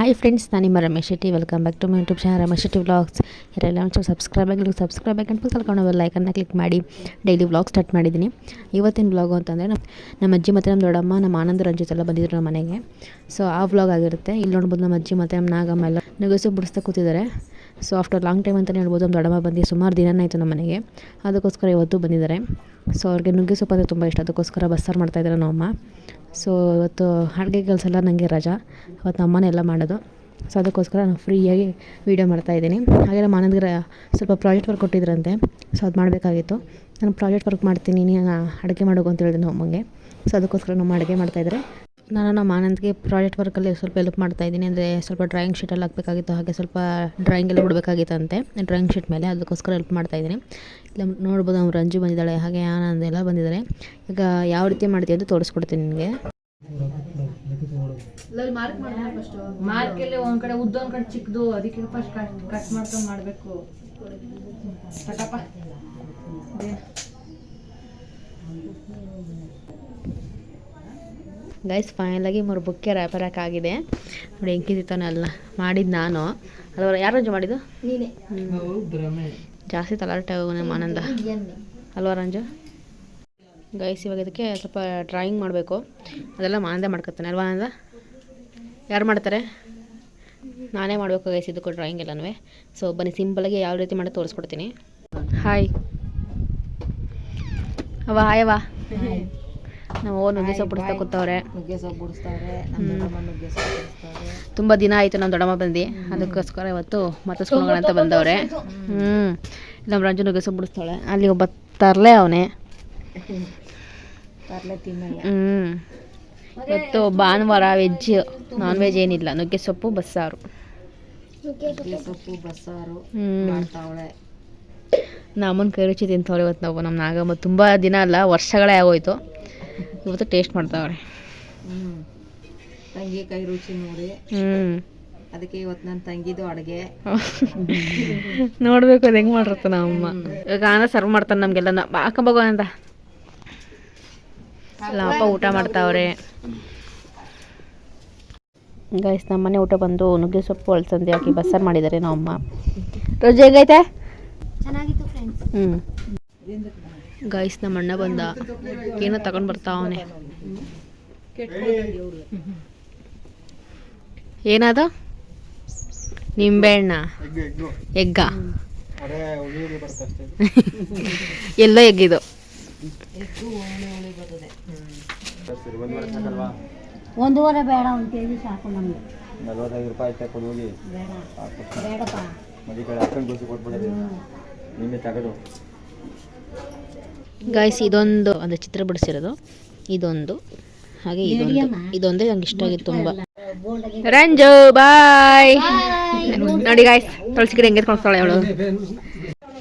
Hi friends ನಾನು ನಿಮ್ಮ Ramesh Shetty. Welcome back to my YouTube channel Ramesh Shetty vlogs ಯಾರೆಲ್ಲ ಒಂಚೂರು subscribe ಆಗಲಿ ಸಬ್ಸ್ಕ್ರೈಬ್ ಆಗಿ ಅಂತ ಬೆಲ್ ಲೈಕನ್ನು ಕ್ಲಿಕ್ ಮಾಡಿ. ಡೈಲಿ ವ್ಲಾಗ್ ಸ್ಟಾರ್ಟ್ ಮಾಡಿದ್ದೀನಿ. ಇವತ್ತಿನ ವ್ಲಾಗು ಅಂತಂದರೆ ನಮ್ಮ ನಮ್ಮ ಅಜ್ಜಿ ಮತ್ತು ನಮ್ಮ ದೊಡ್ಡಮ್ಮ, ನಮ್ಮ ಆನಂದ ರಂಜಿತ್ ಎಲ್ಲ ಬಂದಿದ್ರು ನಮ್ಮ ಮನೆಗೆ. ಸೊ ಆ ವ್ಲಾಗ್ ಆಗಿರುತ್ತೆ. ಇಲ್ಲಿ ನೋಡ್ಬೋದು ನಮ್ಮ ಅಜ್ಜಿ ಮತ್ತು ನಮ್ಮ ನಾಗಮ್ಮ ಎಲ್ಲ ನಗಸು ಬಿಡಿಸ್ತಾ ಕೂತಿದ್ದಾರೆ. ಸೊ ಆಫ್ಟರ್ ಲಾಂಗ್ ಟೈಮ್ ಅಂತಲೇ ಹೇಳ್ಬೋದು, ನಮ್ಮ ದೊಡ್ಡಮ್ಮ ಬಂದು ಸುಮಾರು ದಿನ ಆಯಿತು ನಮ್ಮ ಮನೆಗೆ. ಅದಕ್ಕೋಸ್ಕರ ಇವತ್ತು ಬಂದಿದ್ದಾರೆ. ಸೊ ಅವ್ರಿಗೆ ನುಗ್ಗೆ ಸೊಪ್ಪು ಅಂದರೆ ತುಂಬ ಇಷ್ಟ. ಅದಕ್ಕೋಸ್ಕರ ಬಸ್ಸಾರು ಮಾಡ್ತಾಯಿದ್ದಾರೆ ನಮ್ಮಮ್ಮ ಸೊ ಇವತ್ತು ಅಡುಗೆ ಕೆಲಸ ಎಲ್ಲ ನನಗೆ ರಜಾ. ಅವತ್ತು ನಮ್ಮನೇ ಎಲ್ಲ ಮಾಡೋದು. ಸೊ ಅದಕ್ಕೋಸ್ಕರ ನಾನು ಫ್ರೀಯಾಗಿ ವೀಡಿಯೋ ಮಾಡ್ತಾಯಿದ್ದೀನಿ ಹಾಗೆ ನಮ್ಮ ಆನಂದ್ಗೆ ಸ್ವಲ್ಪ ಪ್ರಾಜೆಕ್ಟ್ ವರ್ಕ್ ಕೊಟ್ಟಿದ್ರಂತೆ. ಸೊ ಅದು ಮಾಡಬೇಕಾಗಿತ್ತು. ನಾನು ಪ್ರಾಜೆಕ್ಟ್ ವರ್ಕ್ ಮಾಡ್ತೀನಿ, ನೀನು ಅಡುಗೆ ಮಾಡೋಕು ಅಂತ ಹೇಳಿದೆ ಅಮ್ಮಂಗೆ. ಸೊ ಅದಕ್ಕೋಸ್ಕರ ನಮ್ಮ ಅಡುಗೆ ಮಾಡ್ತಾಯಿದ್ದಾರೆ ನಾನು ನಮ್ಮ ಆನಂದ್ಗೆ ಪ್ರಾಜೆಕ್ಟ್ ವರ್ಕಲ್ಲಿ ಸ್ವಲ್ಪ ಹೆಲ್ಪ್ ಮಾಡ್ತಾ ಇದ್ದೀನಿ. ಅಂದರೆ ಸ್ವಲ್ಪ ಡ್ರಾಯಿಂಗ್ ಶೀಟಲ್ಲಿ ಹಾಕಬೇಕಾಗಿತ್ತು, ಹಾಗೆ ಸ್ವಲ್ಪ ಡ್ರಾಯಿಂಗ್ ಎಲ್ಲ ಬಿಡಬೇಕಾಗಿತ್ತಂತೆ. ಡ್ರಾಯಿಂಗ್ ಶೀಟ್ ಮೇಲೆ ಅದಕ್ಕೋಸ್ಕರ ಹೆಲ್ಪ್ ಮಾಡ್ತಾ ಇದ್ದೀನಿ. ಇಲ್ಲ, ನೋಡ್ಬೋದು ಅವ್ನು ರಂಜು ಬಂದಿದ್ದಾಳೆ, ಹಾಗೆ ಆನಂದ್ ಎಲ್ಲ ಬಂದಿದ್ದಾರೆ. ಈಗ ಯಾವ ರೀತಿ ಮಾಡ್ತೀವಿ ಅಂತ ತೋರಿಸ್ಕೊಡ್ತೀನಿ ನಿಮಗೆ ಮಾಡ್ಬೇಕು. ಗೈಸ್ ಫೈನಲಾಗಿ ಮೂರು ಬುಕ್ಕೆ ರ್ಯಾಪರ್ ಹಾಕಾಗಿದೆ ನೋಡಿ ಹೆಂಗಿದಿತ್ತಾನೆ ಅಲ್ಲ ಮಾಡಿದ್ದು ನಾನು. ಅಲ್ವ ಯಾರು ರಂಜು ಮಾಡಿದ್ದು? ಜಾಸ್ತಿ ತಲಾಟೆ ನಮ್ಮ ಆನಂದ ಅಲ್ವಾ ರಂಜು ಗೈಸ್ ಇವಾಗ ಇದಕ್ಕೆ ಸ್ವಲ್ಪ ಡ್ರಾಯಿಂಗ್ ಮಾಡಬೇಕು. ಅದೆಲ್ಲ ಆನಂದ ಮಾಡ್ಕೊತಾನೆ ಅಲ್ವಾ ಆನಂದ ಯಾರು ಮಾಡ್ತಾರೆ? ನಾನೇ ಮಾಡಬೇಕು ಗೈಸ್ ಇದಕ್ಕೂ ಡ್ರಾಯಿಂಗ್ ಎಲ್ಲನೂ ಸೊ ಬನ್ನಿ ಸಿಂಪಲಾಗಿ ಯಾವ ರೀತಿ ಮಾಡಿ ತೋರಿಸ್ಕೊಡ್ತೀನಿ. ಹಾಯ್ ಅವ ಹಾಯ್ ಅವ. ನಾವು ಓ ನುಗ್ಗೆ ಸೊಪ್ಪು ಬಿಡಿಸ್ತಾ ಕೂತವ್ರೆ. ನುಗ್ಗೆ ಸೊಪ್ಪು ಬಿಡಿಸ್ತಾವ್ರೆ ನಮ್ಮ ದೊಡ್ಡಮ್ಮ ನುಗ್ಗೆ ಸೊಪ್ಪು ಬಿಡಿಸ್ತಾವ್ರೆ ತುಂಬ ದಿನ ಆಯಿತು ನಮ್ಮ ದೊಡ್ಡಮ್ಮ ಬಂದು. ಅದಕ್ಕೋಸ್ಕರ ಇವತ್ತು ಮತ್ತಿಸ್ಕೊಂಡು ಅಂತ ಬಂದವ್ರೆ. ಹ್ಞೂ ನಮ್ಮ ರಂಜು ನುಗ್ಗೆ ಸೊಪ್ಪು ಬಿಡಿಸ್ತಾಳೆ ಅಲ್ಲಿ ಒಬ್ಬ ತರಲೆ ಅವನೇ. ತರ್ಲೆ ಹ್ಞೂ ಇವತ್ತು ಭಾನುವಾರ ವೆಜ್ ನಾನ್ ವೆಜ್ ಏನಿಲ್ಲ. ನುಗ್ಗೆ ಸೊಪ್ಪು ಬಸ್ಸಾರು. ನುಗ್ಗೆ ಸೊಪ್ಪು ಬಸ್ಸಾರು ಹ್ಞೂ ಮಾಡ್ತಾವಳೆ. ನಮ್ಮನ ಕೈ ರುಚಿ ತಿಂತವ್ರೆ ಇವತ್ತು ನಾವು. ನಮ್ಮ ನಾಗಮ್ಮ ತುಂಬ ದಿನ ಅಲ್ಲ ವರ್ಷಗಳೇ ಆಗೋಯ್ತು. ಇವತ್ತು ಟೇಸ್ಟ್ ಮಾಡ್ತಾವ್ರೆ. ಹ್ಮ್. ತಂಗಿ ಕೈ ರುಚಿ ನೋಡಿ. ಹ್ಞೂ ಅದಕ್ಕೆ ಇವತ್ತು ನನ್ನ ತಂಗಿದು ಅಡುಗೆ. ನೋಡಬೇಕು ಅದು ಹೆಂಗೆ ಮಾಡಿರ್ತ ನಮ್ಮಮ್ಮ ಇವಾಗ ಆನ ಸರ್ವ್ ಮಾಡ್ತಾನೆ ನಮಗೆಲ್ಲ ಹಾಕೊಂಬೋಗೋ ಅಂತ ಅಪ್ಪ ಊಟ ಮಾಡ್ತಾವ್ರೆ. ಗೈಸ್ ನಮ್ಮನೆ ಊಟ ಬಂದು ನುಗ್ಗೆ ಸೊಪ್ಪು ಅಳಸಂದೆ ಹಾಕಿ ಬಸ್ಸಾರು ಮಾಡಿದ್ದಾರೆ ನಮ್ಮಮ್ಮ ರೋಜ್ ಹೇಗೈತೆ? ಚೆನ್ನಾಗಿತ್ತು ಫ್ರೆಂಡ್ಸ್ ಹ್ಞೂ ಗೈಸ್ ನಮ್ಮ ಅಣ್ಣ ಬಂದ. ಏನೋ ತಗೊಂಡು ಬರ್ತಾವನೆ ಏನಾದ? ನಿಂಬೆಹಣ್ಣ. ಎಗ್ಗ. ಎಲ್ಲ ಎಗ್ಗಿದು. ಒಂದೂವರೆ ಬೇಡ ಒಂದು ಕೆ ಜಿ ಸಾಕು ನಮಗೆ. ನಲ್ವತ್ತೈದು ರೂಪಾಯಿ ತಕೊಂಡು ಹೋಗಿ. ಬೇಡ. ಬೇಡಪ್ಪ. ಮದಿ ಕಡೆ ಹಾಕೊಂಡು ಗೊಸಿ ಕೊಟ್ಬಿಡೋದು. ನಿನ್ನೆ ತಗದು. ಗಾಯ್ಸ್ ಇದೊಂದು ಒಂದು ಚಿತ್ರ ಬಿಡಿಸಿರೋದು. ಇದೊಂದು ಹಾಗೆ ಇದೊಂದು. ಇದೊಂದೇ ನಂಗೆ ಇಷ್ಟ ಆಗಿತ್ತು ತುಂಬಾ. ರಂಜು ಬಾಯ್ ನೋಡಿ ಗಾಯ್ಸ್ ತುಳಸಿ ಗಿಡ ಹೆಂಗೆ ಕೊಡ್ತಾಳೆ ಅವಳು.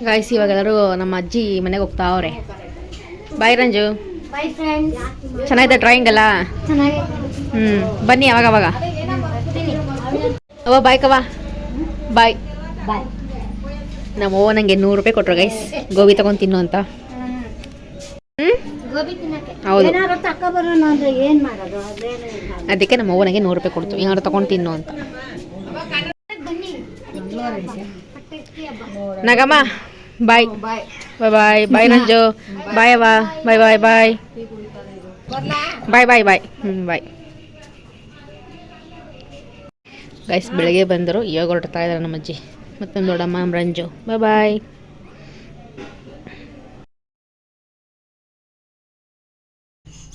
ಗಾಯ್ಸ್ ಇವಾಗ ಎಲ್ಲರೂ ನಮ್ಮ ಅಜ್ಜಿ ಮನೆಗೆ ಹೋಗ್ತಾ ಅವ್ರೆ. ಬಾಯ್ ರಂಜು. ಚೆನ್ನಾಗಿದೆ ಡ್ರಾಯಿಂಗ್ ಅಲ್ಲ ಹ್ಮ್ ಹ್ಞೂ ಬನ್ನಿ ಅವಾಗ ಅವಾಗ. ಅವ ಬಾಯ್ ಕವಾ ಬಾಯ್ ಬಾಯ್ ನಮ್ಮ ಓ ನನಗೆ ನೂರು ರೂಪಾಯಿ ಕೊಟ್ರು ಗೈಸ್ ಗೋಬಿ ತಗೊಂಡ್ ತಿನ್ನು ಅಂತ. ಅದಕ್ಕೆ ನಮ್ಮ ಅವನಿಗೆ ನೂರು ರೂಪಾಯಿ ಕೊಡ್ತು ಏನಾದ್ರು ತಗೊಂಡು ತಿನ್ನು ಅಂತ. ನಗಮ್ಮ ಬಾಯ್. ಬಾಯ್ ಬಾಯ್. ಬಾಯ್ ಬಾಯ್ ನಂಜು. ಬಾಯ್ ಅವ ಬಾಯ್ ಬಾಯ್ ಬಾಯ್. ಬಾಯ್ ಬಾಯ್ ಬಾಯ್. ಹ್ಞೂ ಬಾಯ್. ಗೈಸ್ ಬೆಳಗ್ಗೆ ಬಂದರು. ಇವಾಗ ಹೊರಡ್ತಾ ಇದ್ದಾರೆ ನಮ್ಮ ಅಜ್ಜಿ ಮತ್ತೊಂದು ದೊಡ್ಡಮ್ಮ Ranju. Bye bye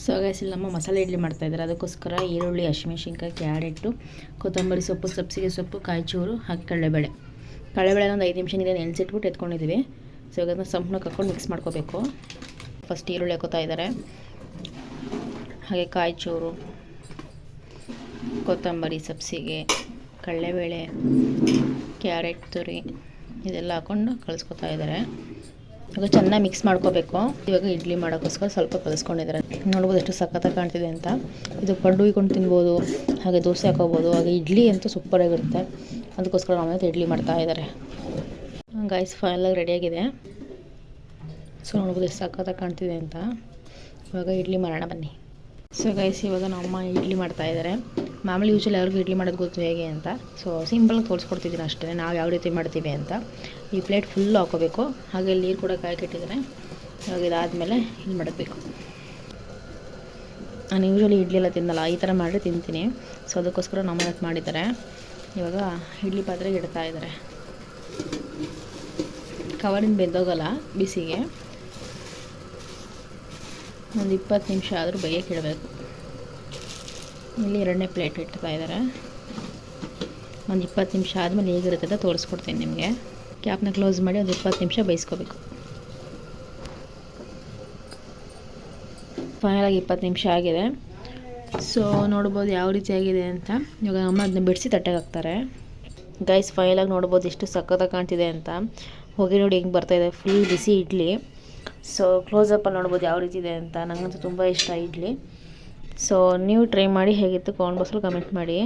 so guys ಇಲ್ಲಿ ನಮ್ಮ ಮಸಾಲೆ ಇಡ್ಲಿ ಮಾಡ್ತಾ ಇದ್ದಾರೆ. ಅದಕ್ಕೋಸ್ಕರ ಈರುಳ್ಳಿ, ಹಸಿಮೆಣ್ಸಿನ್ಕಾಯಿ, ಕ್ಯಾರೆಟು, ಕೊತ್ತಂಬರಿ ಸೊಪ್ಪು, ಸಬ್ಸಿಗೆ ಸೊಪ್ಪು, ಕಾಯಿಚೂರು, ಹಾಕಿ ಕಡಲೆಬೇಳೆ. ಕಡಲೆಬೇಳೆ ಒಂದು ಐದು ನಿಮಿಷ ನೆನೆಸಿಟ್ಬಿಟ್ಟು ಎತ್ಕೊಂಡಿದ್ದೀವಿ ಸೊ ಇವಾಗ ಅದನ್ನ ಸಂಪೂರ್ಣಕ್ಕೆ ಕಕ್ಕೊಂಡು ಮಿಕ್ಸ್ ಮಾಡ್ಕೋಬೇಕು. ಫಸ್ಟ್ ಈರುಳ್ಳಿ ಹಾಕೋತಾ ಇದ್ದಾರೆ. ಹಾಗೆ ಕಾಯಿಚೂರು, ಕೊತ್ತಂಬರಿ, ಸಬ್ಸಿಗೆ, ಕಡಲೆಬೇಳೆ, ಕ್ಯಾರೆಟ್, ತುರಿ, ಇದೆಲ್ಲ ಹಾಕ್ಕೊಂಡು ಕಳಿಸ್ಕೊತಾ ಇದ್ದಾರೆ. ಇವಾಗ ಚೆನ್ನಾಗಿ ಮಿಕ್ಸ್ ಮಾಡ್ಕೋಬೇಕು. ಇವಾಗ ಇಡ್ಲಿ ಮಾಡೋಕ್ಕೋಸ್ಕರ ಸ್ವಲ್ಪ ಕಲಿಸ್ಕೊಂಡಿದ್ದಾರೆ. ನೋಡ್ಬೋದು ಎಷ್ಟು ಸಖತ್ತಾಗಿ ಕಾಣ್ತಿದೆ ಅಂತ. ಇದು ಪಡ್ಡು ಇಕೊಂಡು ತಿನ್ಬೋದು, ಹಾಗೆ ದೋಸೆ ಹಾಕೋಬೋದು ಹಾಗೆ ಇಡ್ಲಿ ಅಂತೂ ಸೂಪರಾಗಿರುತ್ತೆ ಅದಕ್ಕೋಸ್ಕರ ನಾವು ಇಡ್ಲಿ ಮಾಡ್ತಾ ಇದ್ದಾರೆ. ಗಾಯ್ಸ್ ಫೈನಲಾಗಿ ರೆಡಿಯಾಗಿದೆ ಸೊ ನೋಡ್ಬೋದು ಎಷ್ಟು ಸಖತ್ತಾಗಿ ಕಾಣ್ತಿದೆ ಅಂತ. ಇವಾಗ ಇಡ್ಲಿ ಮಾಡೋಣ ಬನ್ನಿ. ಸೊ ಗೈಸ್ ಇವಾಗ ನಮ್ಮ ಇಡ್ಲಿ ಮಾಡ್ತಾ ಇದ್ದಾರೆ. ಮಾಮೂಲಿ ಯೂಶಲಿ ಯಾರಿಗೂ ಇಡ್ಲಿ ಮಾಡೋದು ಗೊತ್ತು ಹೇಗೆ ಅಂತ. ಸೊ ಸಿಂಪಲಾಗಿ ತೋರಿಸ್ಕೊಡ್ತಿದ್ದೀನಿ ಅಷ್ಟೇ. ನಾವು ಯಾವ ರೀತಿ ಮಾಡ್ತೀವಿ ಅಂತ. ಈ ಪ್ಲೇಟ್ ಫುಲ್ ಹಾಕೋಬೇಕು. ಹಾಗೆ ಇಲ್ಲಿ ನೀರು ಕೂಡ ಕಾಯ್ಕಿಟ್ಟಿದ್ದಾರೆ ಇವಾಗ ಇದಾದಮೇಲೆ ಇದು ಮಾಡಬೇಕು ನಾನು ಯೂಶಲಿ ಇಡ್ಲಿ ಎಲ್ಲ ತಿನ್ನಲ್ಲ. ಈ ಥರ ಮಾಡಿ ತಿಂತೀನಿ. ಸೊ ಅದಕ್ಕೋಸ್ಕರ ನಮ್ಮ ಮನೆಗೆ ಮಾಡಿದ್ದಾರೆ. ಇವಾಗ ಇಡ್ಲಿ ಪಾತ್ರೆಗೆ ಇಡ್ತಾ ಇದ್ದಾರೆ. ಕವರಿಂದ ಬೆಂದೋಗಲ್ಲ ಬಿಸಿಗೆ. ಒಂದು ಇಪ್ಪತ್ತು ನಿಮಿಷ ಆದರೂ ಬೇಯಕ್ಕೆ ಇಡಬೇಕು. ಇಲ್ಲಿ ಎರಡನೇ ಪ್ಲೇಟ್ ಇಡ್ತಾ ಇದ್ದಾರೆ. ಒಂದು ಇಪ್ಪತ್ತು ನಿಮಿಷ ಆದಮೇಲೆ ಹೇಗಿರುತ್ತೆ ಅಂತ ತೋರಿಸ್ಕೊಡ್ತೀನಿ ನಿಮಗೆ. ಕ್ಯಾಪ್ನ ಕ್ಲೋಸ್ ಮಾಡಿ ಒಂದು ಇಪ್ಪತ್ತು ನಿಮಿಷ ಬೇಯಿಸ್ಕೋಬೇಕು. ಫೈನಲಾಗಿ ಇಪ್ಪತ್ತು ನಿಮಿಷ ಆಗಿದೆ. ಸೊ ನೋಡ್ಬೋದು ಯಾವ ರೀತಿ ಆಗಿದೆ ಅಂತ. ಇವಾಗ ಅಮ್ಮ ಅದನ್ನ ಬಿಡಿಸಿ ತಟ್ಟೆಗೆ ಹಾಕ್ತಾರೆ. ಗೈಸ್ ಫೈನಲಾಗಿ ನೋಡ್ಬೋದು ಎಷ್ಟು ಸಖತ್ತಾಗಿ ಕಾಣ್ತಿದೆ ಅಂತ. ಹೋಗಿ ನೋಡಿ ಹೆಂಗೆ ಬರ್ತಾಯಿದೆ ಫುಲ್ ಬಿಸಿ ಇಡ್ಲಿ. ಸೊ ಕ್ಲೋಸಪ್ಪಲ್ಲಿ ನೋಡ್ಬೋದು ಯಾವ ರೀತಿ ಇದೆ ಅಂತ. ನನಗಂತೂ ತುಂಬ ಇಷ್ಟ ಇಡ್ಲಿ. ಸೊ ನೀವು ಟ್ರೈ ಮಾಡಿ ಹೇಗಿತ್ತು ಕಾಮೆಂಟ್ ಬಾಕ್ಸಲ್ಲಿ ಕಮೆಂಟ್ ಮಾಡಿ.